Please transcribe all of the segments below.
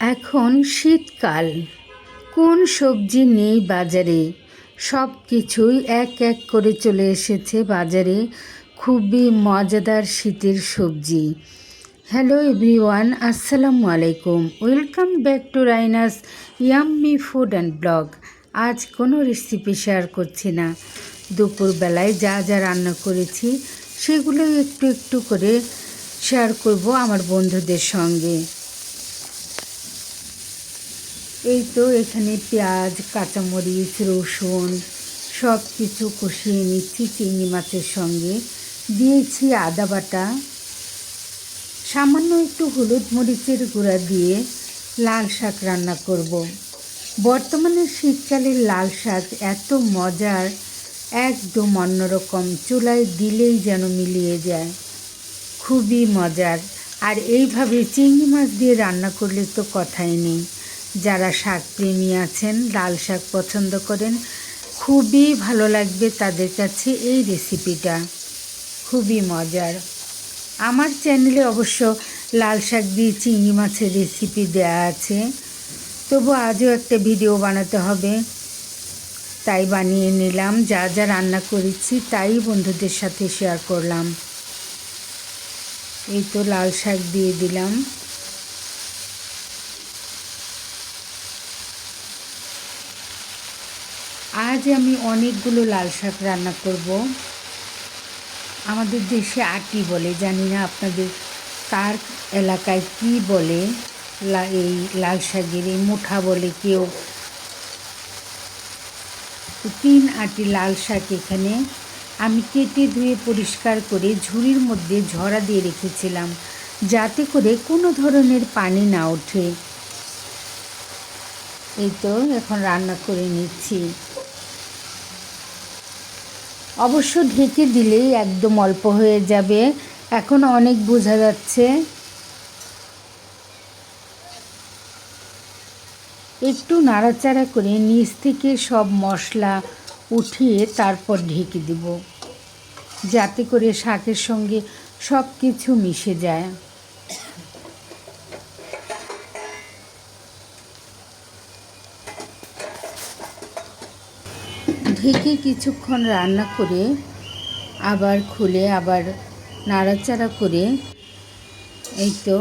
এখন শীতকাল। কোন সবজি নেই বাজারে? সব কিছুই এক এক করে চলে এসেছে বাজারে। খুবই মজাদার শীতের সবজি। হ্যালো এভরিওয়ান, আসসালামু আলাইকুম। Welcome back to Raina's yummy food and blog. আজ কোনো রেসিপি শেয়ার করছি না। দুপুরবেলায় যা যা রান্না করেছি সেগুলো একটু একটু করে শেয়ার করব আমার বন্ধুদের সঙ্গে। এই তো এখানে পেঁয়াজ, কাঁচামরিচ, রসুন সব কিছু কষিয়ে নিচ্ছি চিংড়ি মাছের সঙ্গে। দিয়েছি আদা বাটা, সামান্য একটু হলুদ মরিচের গুঁড়া দিয়ে লাল শাক রান্না করব। বর্তমানে শীতকালে লাল শাক এত মজার, একদম অন্যরকম, চুলায় দিলেই যেন মিলিয়ে যায়। খুবই মজার। আর এইভাবে চিংড়ি মাছ দিয়ে রান্না করলে তো কথাই নেই। যারা শাক প্রেমী আছেন, লাল শাক পছন্দ করেন, খুবই ভালো লাগবে তাদের কাছে এই রেসিপিটা খুবই মজার। আমার চ্যানেলে অবশ্য লাল শাক দিয়ে চিংড়ি মাছের রেসিপি দেওয়া আছে। তবু আজও একটা ভিডিও বানাতে হবে। তাই বানিয়ে নিলাম। যা যা রান্না করেছি তাই বন্ধুদের সাথে শেয়ার করলাম। এই তো লাল শাক দিয়ে দিলাম। আজ আমি অনেকগুলো লাল শাক রান্না করব। আমাদের দেশে আটি বলে জানি না, আপনাদের কার এলাকায় কি বলে? এই লাল শাকের এই মুঠা বলে কেউ। তিন আটি লাল শাক এখানে আমি কেটে ধুয়ে পরিষ্কার করে ঝুড়ির মধ্যে ঝরা দিয়ে রেখেছিলাম, যাতে করে কোনো ধরনের পানি না ওঠে। এই তো এখন রান্না করে নিচ্ছি। অবশ্য ঢেকে দিলেই একদম অল্প হয়ে যাবে। এখন অনেক বোঝা যাচ্ছে। একটু নাড়াচাড়া করে নিচ থেকে সব মশলা উঠিয়ে তারপর ঢেকে দেব, যাতে করে শাকের সঙ্গে সব কিছু মিশে যায়। ঢেকে কিছুক্ষণ রান্না করে আবার খুলে আবার নাড়াচাড়া করে, এই তো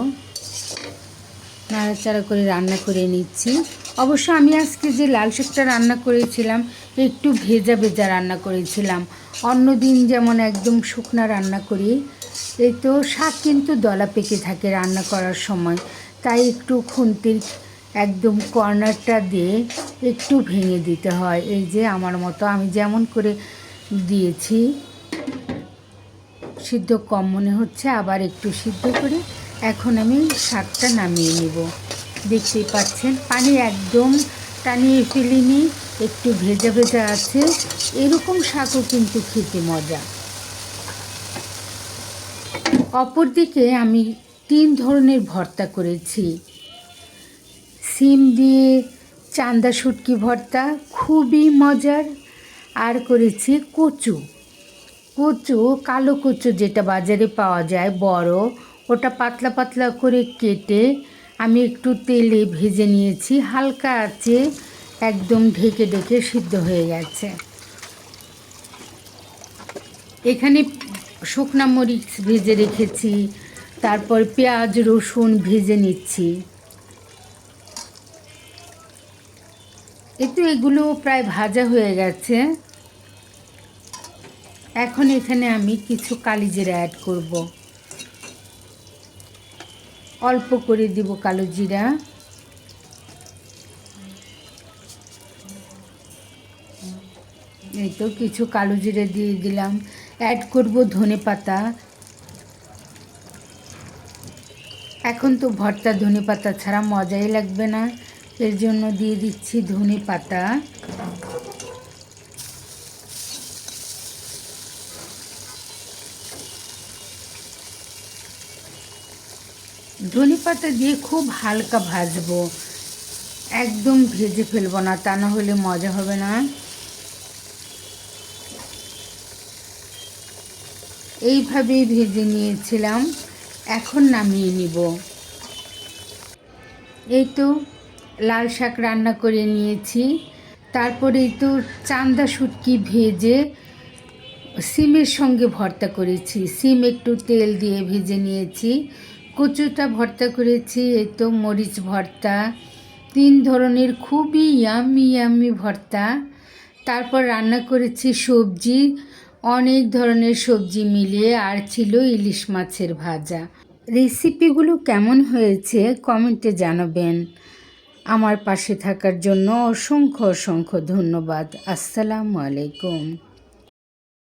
নাড়াচাড়া করে রান্না করে নিচ্ছি। অবশ্য আমি আজকে যে লাল শাকটা রান্না করেছিলাম, একটু ভেজা ভেজা রান্না করেছিলাম। অন্য দিন যেমন একদম শুকনা রান্না করি, এই তো শাক কিন্তু দলা পেকে থাকে রান্না করার সময়, তাই একটু খুন্তির একদম কর্নারটা দিয়ে একটু ভেঙে দিতে হয়। এই যে আমার মতো আমি যেমন করে দিয়েছি, সিদ্ধ কম মনে হচ্ছে, আবার একটু সিদ্ধ করে এখন আমি শাকটা নামিয়ে নেব। দেখতেই পাচ্ছেন, পানি একদম টানিয়ে ফেলিনি, একটু ভেজা ভেজা আছে, এরকম শাকও কিন্তু খেতে মজা। অপরদিকে আমি তিন ধরনের ভর্তা করেছি। সিম দিয়ে চান্দা শুটকি ভর্তা, খুবই মজার। আর করেছি কচু। কচু, কালো কচু যেটা বাজারে পাওয়া যায়, বড়, ওটা পাতলা পাতলা করে কেটে আমি একটু তেলে ভেজে নিয়েছি। হালকা আছে একদম ঢেকে ঢেকে সিদ্ধ হয়ে গেছে। এখানে শুকনা মরিচ ভেজে রেখেছি, তারপর পেঁয়াজ রসুন ভেজে নিচ্ছি। একটু এগুলো প্রায় ভাজা হয়ে গেছে। এখন এখানে আমি কিছু কালিজিরা অ্যাড করব। অল্প করে দিব কালো জিরা। এই তো কিছু কালো জিরে দিয়ে দিলাম। অ্যাড করব ধনে পাতা। এখন তো ভর্তা ধনে পাতা ছাড়া মজাই লাগবে না। এর জন্য দিয়ে দিচ্ছি ধনে পাতা। ধনে পাতা দিয়ে খুব হালকা ভাজবো। একদম ভেজে ফেলব না, তা না হলে মজা হবে না। এইভাবেই ভেজে নিয়েছিলাম, এখন নামিয়ে নিব। এই তো লাল শাক রান্না করে নিয়েছি। তারপরে তো চান্দা শুটকি ভেজে সিমের সঙ্গে ভর্তা করেছি। সিম একটু তেল দিয়ে ভেজে নিয়েছি। কচুটা ভর্তা করেছি, এই তো মরিচ ভর্তা। তিন ধরনের খুবই ইয়ামি ইয়ামি ভর্তা। তারপর রান্না করেছি সবজি। অনেক ধরনের সবজি মিলিয়ে আর ছিল ইলিশ মাছের ভাজা। রেসিপিগুলো কেমন হয়েছে কমেন্টে জানাবেন। আমার পাশে থাকার জন্য অসংখ্য অসংখ্য ধন্যবাদ। আসসালামু আলাইকুম।